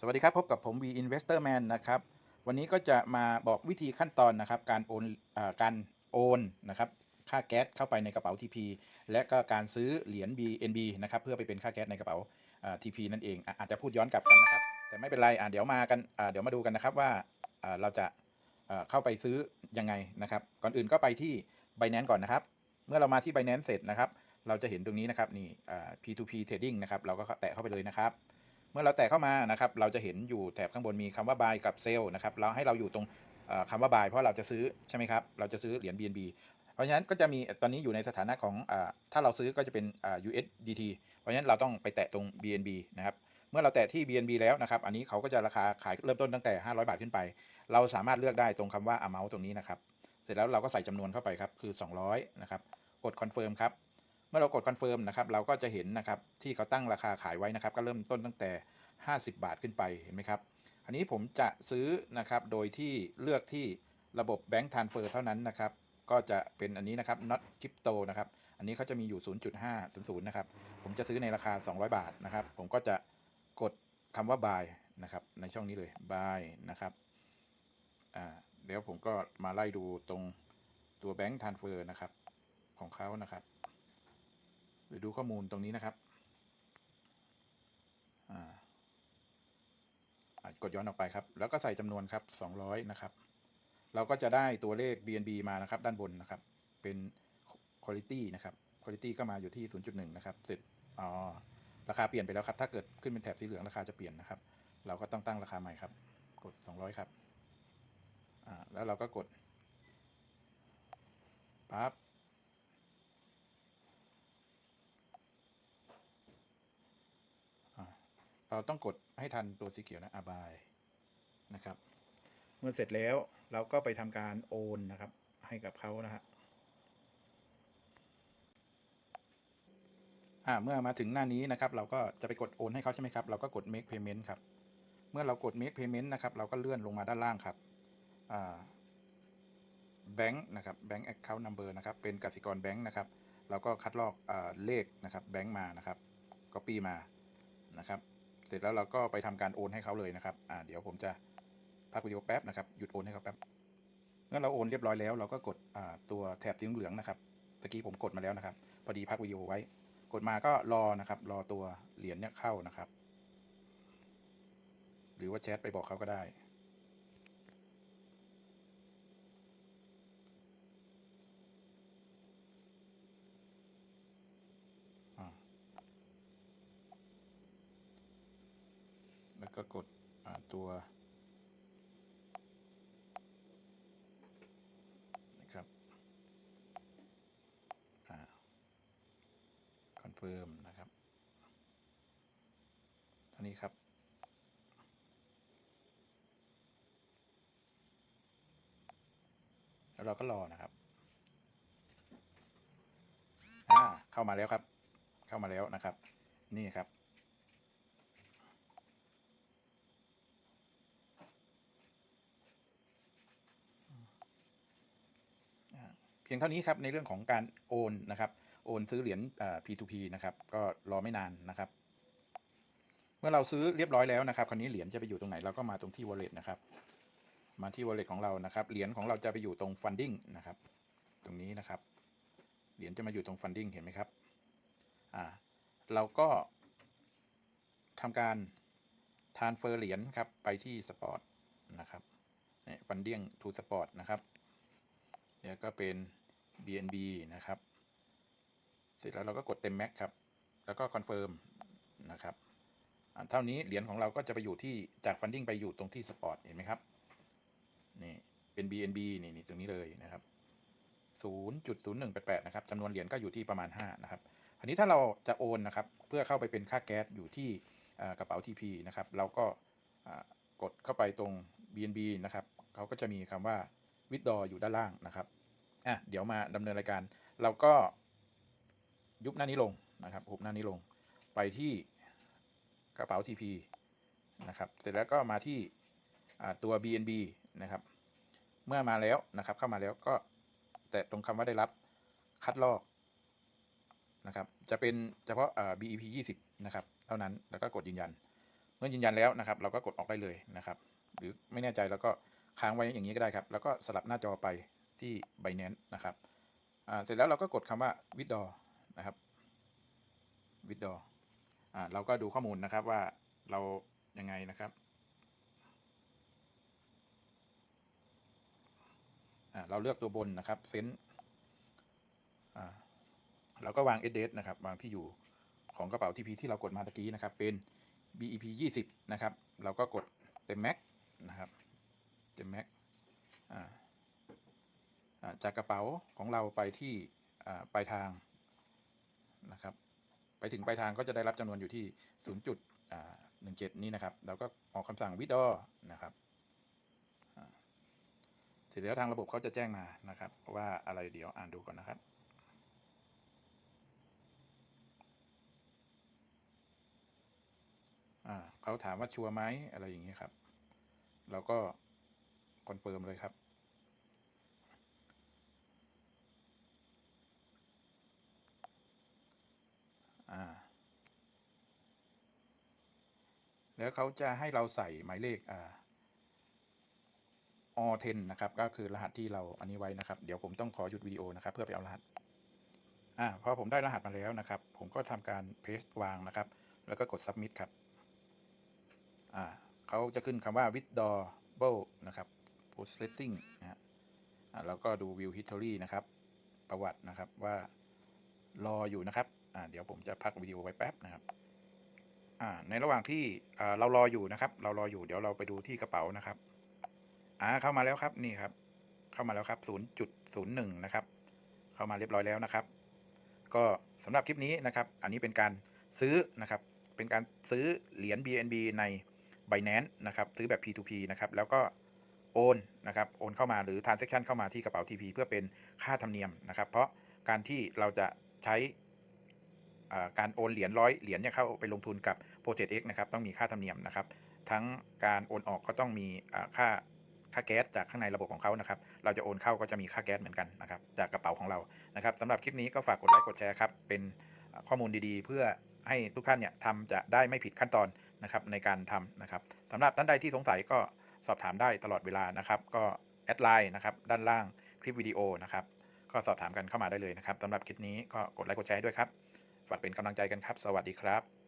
สวัสดีครับ พบกับผม V Investor Man นะครับ วันนี้ก็จะมาบอกวิธีขั้นตอนนะครับ การโอนอการโอนนะครับ ค่าแก๊สเข้าไปในกระเป๋า TP และก็การซื้อเหรียญ BNB นะครับ เพื่อไปเป็นค่าแก๊สในกระเป๋า TP นั่นเองออาจจะพูดย้อนกลับกันนะครับ แต่ไม่เป็นไรเดี๋ยวมากันเดี๋ยวมาดูกันนะครับว่าเราจะเข้าไปซื้อยังไงนะครับ ก่อนอื่นก็ไปที่ Binance ก่อนนะครับ เมื่อเรามาที่ Binance เสร็จนะครับ เราจะเห็นตรงนี้นะครับนี่ P2P Trading นะครับ เราก็แตะเข้าไปเลยนะครับ มื่อเราแตะเข้ามานะครับเราจะเห็นอยู่แถบข้างบนมีคำว่า buy กับ sell นะครับเราให้เราอยู่ตรงเอ่อคำว่า buy เพราะเราจะซื้อใช่ไหมครับเราจะซื้อเหรียญ BNB เพราะฉะนั้นก็จะมีตอนนี้อยู่ในสถานะของอถ้าเราซื้อก็จะเป็น USDT เพราะฉะนั้นเราต้องไปแตะตรง BNB นะครับเมื่อเราแตะที่ BNB แล้วนะครับ อันนี้เขาก็จะราคาขายเริ่มต้นตั้งแต่ 500 บาทขึ้นไป เราสามารถเลือกได้ตรงคำว่า amount ตรงนี้นะครับ เสร็จแล้วเราก็ใส่จำนวนเข้าไปครับ คือ 200 นะครับ กด confirm ครับ เมื่อเรากด confirm นะครับเราก็จะเห็นนะครับที่เขาตั้งราคาขายไว้นะครับ ก็เริ่มต้นตั้งแต่ 50 บาทขึ้นไปเห็นไหมครับ อันนี้ผมจะซื้อนะครับโดยที่เลือกที่ระบบ Bank Transfer เท่านั้นนะครับ ก็จะเป็นอันนี้นะครับ not crypto นะครับ อันนี้เขาจะมีอยู่ 0.500นะครับ ผมจะซื้อในราคา 200 บาทนะครับ ผมก็จะกดคำว่า buy นะครับ ในช่องนี้เลย buy นะครับ อ่า เดี๋ยวผมก็มาไล่ดูตรงตัว Bank Transfer นะครับ ของเขานะครับ หรือดูข้อมูลตรงนี้นะครับอ่ากดย้อนออกไปครับ แล้วก็ใส่จำนวนครับ 200 นะครับ เราก็จะได้ตัวเลข BNB มานะครับ ด้านบนนะครับ เป็น quality นะครับ quality ก็มาอยู่ที่ 0.1 นะครับเสร็จอ๋อราคาเปลี่ยนไปแล้วครับ ถ้าเกิดขึ้นเป็นแถบสีเหลืองราคาจะเปลี่ยนนะครับ เราก็ต้องตั้งราคาใหม่ครับ กด 200 ครับ อ่า แล้วเราก็กดปั๊บ อ่า เราต้องกดให้ทันตัวสีเขียวนะอบายนะครับ เมื่อเสร็จแล้วเราก็ไปทำการโอนนะครับ ให้กับเขานะฮะอ่าเมื่อมาถึงหน้านี้นะครับ เราก็จะไปกดโอนให้เขาใช่ไหมครับ เราก็กด make payment ครับ เมื่อเรากด make payment นะครับ เราก็เลื่อนลงมาด้านล่างครับอ่า bank นะครับ bank account number นะครับ เป็นกสิกรแบงค์นะครับ เราก็คัดลอกอ่าเลขนะครับแบงค์มานะครับ copy มานะครับ เสร็จแล้วเราก็ไปทำการโอนให้เขาเลยนะครับอ่าเดี๋ยวผมจะพักวิดีโอแป๊บนะครับหยุดโอนให้เขาแป๊บเมื่อเราโอนเรียบร้อยแล้วเราก็กดอ่าตัวแถบสีเหลืองนะครับตะกี้ผมกดมาแล้วนะครับ พอดีพักวิดีโอไว้ กดมาก็รอนะครับ รอตัวเหรียญเนี่ยเข้านะครับ หรือว่าแชทไปบอกเขาก็ได้ อ่า แล้วก็กดอ่า ตัวนะครับอ่าคอนเฟิร์มนะครับเท่านี้ครับแล้วเราก็รอนะครับ อ่า เข้ามาแล้วครับ เข้ามาแล้วนะครับ นี่ครับ เพียงเท่านี้ครับในเรื่องของการโอนนะครับ โอนซื้อเหรียญ P2P นะครับ ก็รอไม่นานนะครับ เมื่อเราซื้อเรียบร้อยแล้วนะครับคราวนี้เหรียญจะไปอยู่ตรงไหนเราก็มาตรงที่ wallet นะครับ มาที่ wallet ของเรานะครับ เหรียญของเราจะไปอยู่ตรง funding นะครับ ตรงนี้นะครับ เหรียญจะมาอยู่ตรง funding เห็นไหมครับ อ่า เราก็ทำการ transfer เหรียญครับไปที่ spot นะครับเนี่ย funding to spot นะครับ เดี๋ยวก็เป็น BNB นะครับ เสร็จแล้วเราก็กดเต็มแม็กครับ แล้วก็คอนเฟิร์มนะครับอ่าเท่านี้เหรียญของเราก็จะไปอยู่ที่จากฟันดิ้งไปอยู่ตรงที่สปอร์ตเห็นไหมครับ นี่เป็น BNB นี่นี่ตรงนี้เลยนะครับ 0.0188 นะครับจำนวนเหรียญก็อยู่ที่ประมาณ 5 นะครับอันนี้ถ้าเราจะโอนนะครับ เพื่อเข้าไปเป็นค่าแก๊สอยู่ที่กระเป๋า TP นะครับ เราก็กดเข้าไปตรง BNB นะครับ เขาก็จะมีคำว่า วิดดออยู่ด้านล่างนะครับอะเดี๋ยวมาดำเนินรายการ เราก็ยุบหน้านี้ลงนะครับหุบหน้านี้ลงไปที่กระเป๋า TP นะครับ เสร็จแล้วก็มาที่ตัว BNB นะครับ เมื่อมาแล้วนะครับ เข้ามาแล้วก็แตะตรงคำว่าได้รับคัดลอกนะครับ จะเป็นเฉพาะอ่า BEP 20 นะครับ เท่านั้นแล้วก็กดยืนยัน เมื่อยืนยันแล้วนะครับ เราก็กดออกได้เลยนะครับ หรือไม่แน่ใจเราก็ ค้างไว้อย่างนี้ก็ได้ครับ แล้วก็สลับหน้าจอไปที่ Binance นะครับอ่าเสร็จแล้วเราก็กดคำว่า withdraw นะครับ withdraw อ่าเราก็ดูข้อมูลนะครับว่าเรายังไงนะครับอ่าเราเลือกตัวบนนะครับเซนอ่าเราก็วาง a d d r e s นะครับวางที่อยู่ของกระเป๋า TP ที่เรากดมาตะกี้นะครับเป็น BEP 20 นะครับ เราก็กดเต็มแม็กนะครับ เต็มแม็กจากกระเป๋าของเราไปที่ปลายทางนะครับ ไปถึงปลายทางก็จะได้รับจำนวนอยู่ที่ 0.17 นี้นะครับเราก็ออกคำสั่ง withdraw นะครับเสร็จแล้วทางระบบเขาจะแจ้งมานะครับ ว่าอะไรเดี๋ยวอ่านดูก่อนนะครับเขาถามว่าชัวร์ไหมอะไรอย่างนี้ครับ เราก็ คอนเฟิร์มเลยครับ อ่า แล้วเขาจะให้เราใส่หมายเลขอ่าอ 10 นะครับ ก็คือรหัสที่เราอันนี้ไว้นะครับ เดี๋ยวผมต้องขอหยุดวิดีโอนะครับ เพื่อไปเอารหัส อ่าพอผมได้รหัสมาแล้วนะครับ ผมก็ทำการ paste วางนะครับ แล้วก็กด submit ครับ อ่าเขาจะขึ้นคำว่า withdrawable นะครับ processing นะฮะอ่าแล้วก็ดู view history นะครับ ประวัตินะครับว่ารออยู่นะครับอ่าเดี๋ยวผมจะพักวิดีโอไว้แป๊บนะครับอ่าในระหว่างที่อ่าเรารออยู่นะครับ เรารออยู่เดี๋ยวเราไปดูที่กระเป๋านะครับอ่าเข้ามาแล้วครับนี่ครับ เข้ามาแล้วครับ0.01นะครับ เข้ามาเรียบร้อยแล้วนะครับ ก็สำหรับคลิปนี้นะครับ อันนี้เป็นการซื้อนะครับ เป็นการซื้อเหรียญ BNB ใน Binance นะครับ ซื้อแบบ P2P นะครับ แล้วก็ โอนนะครับโอนเข้ามาหรือ transaction เข้ามาที่กระเป๋า TP เพื่อเป็นค่าธรรมเนียมนะครับ เพราะการที่เราจะใช้การโอนเหรียญร้อยเหรียญเนี่ยเข้าไปลงทุนกับ Project X นะครับต้องมีค่าธรรมเนียมนะครับ ทั้งการโอนออกก็ต้องมีค่าค่าแก๊สจากข้างในระบบของเขานะครับ เราจะโอนเข้าก็จะมีค่าแก๊สเหมือนกันนะครับ จากกระเป๋าของเรานะครับสำหรับคลิปนี้ก็ฝากกดไลค์กดแชร์ครับ เป็นข้อมูลดีๆ เพื่อให้ทุกท่านเนี่ยทำจะได้ไม่ผิดขั้นตอนนะครับในการทำนะครับสำหรับท่านใดที่สงสัยก็ สอบถามได้ตลอดเวลานะครับ ก็แอดไลน์นะครับด้านล่างคลิปวิดีโอนะครับ ก็สอบถามกันเข้ามาได้เลยนะครับสำหรับคลิปนี้ก็กดไลค์กดแชร์ด้วยครับ ฝากเป็นกำลังใจกันครับ สวัสดีครับ